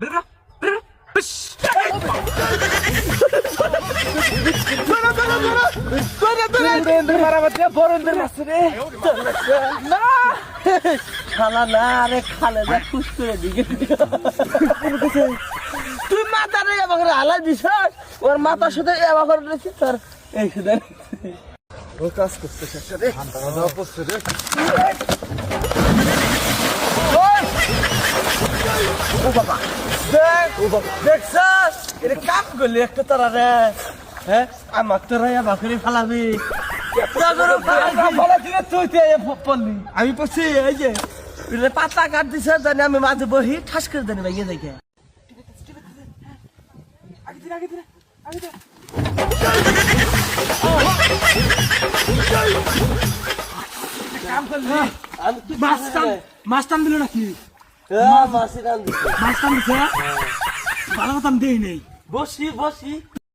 করে তুই মাথা রে এবার হালাই দিস ওর মাথার সাথে এবার করে দিয়েছিস তোর এই সুদে ও কাজ করতে শেষে রে ও বাবা দেখ ও বাবা দেখছাস এটা কাম করলি একটা তারা রে হ্যাঁ আমার তোরা এবার করে ফালাবি আমি পড়ছি এই যে পাতা কাট দিছে জানি আমি মাঝে বহি ঠাস করে জানি ভাইয়া দেখে মাছ টান দিল নাকি? মাছ টান দিছে ভালো কথা দেই নেই। বসি বসি।